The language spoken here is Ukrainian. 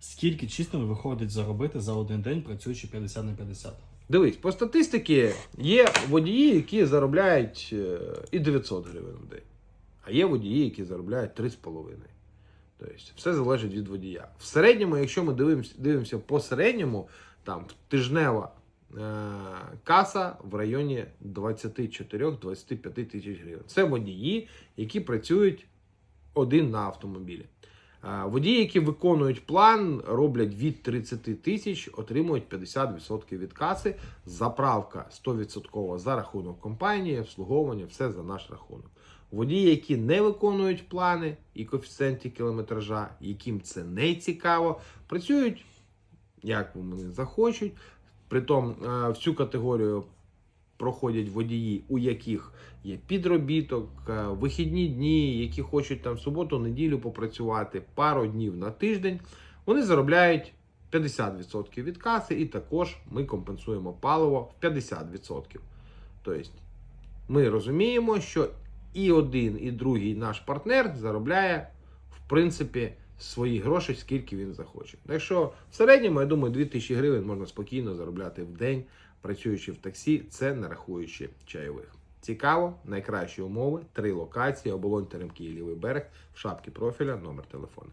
Скільки чистими виходить заробити за один день, працюючи 50 на 50? Дивись, по статистиці є водії, які заробляють е, і 900 гривень в день, а є водії, які заробляють 3,5. Тобто все залежить від водія. В середньому, якщо ми дивимося, дивимося по середньому, там тижнева е, каса в районі 24-25 тисяч гривень. Це водії, які працюють один на автомобілі. Водії, які виконують план, роблять від 30 тисяч, отримують 50% від каси. Заправка 100% за рахунок компанії, обслуговування, все за наш рахунок. Водії, які не виконують плани і коефіцієнти кілометража, яким це не цікаво, працюють як вони захочуть. Притом в цю категорію проходять водії, у яких є підробіток, е, вихідні дні, які хочуть там суботу, неділю попрацювати пару днів на тиждень. Вони заробляють 50% від каси, і також ми компенсуємо паливо в 50%. Тобто ми розуміємо, що і один, і другий наш партнер заробляє, в принципі, свої гроші, скільки він захоче. Якщо в середньому, я думаю, 2000 гривень можна спокійно заробляти в день, працюючи в таксі, це не рахуючи чайових. Цікаво, найкращі умови, три локації, оболонь Теремки і лівий берег, в шапці профіля, номер телефону.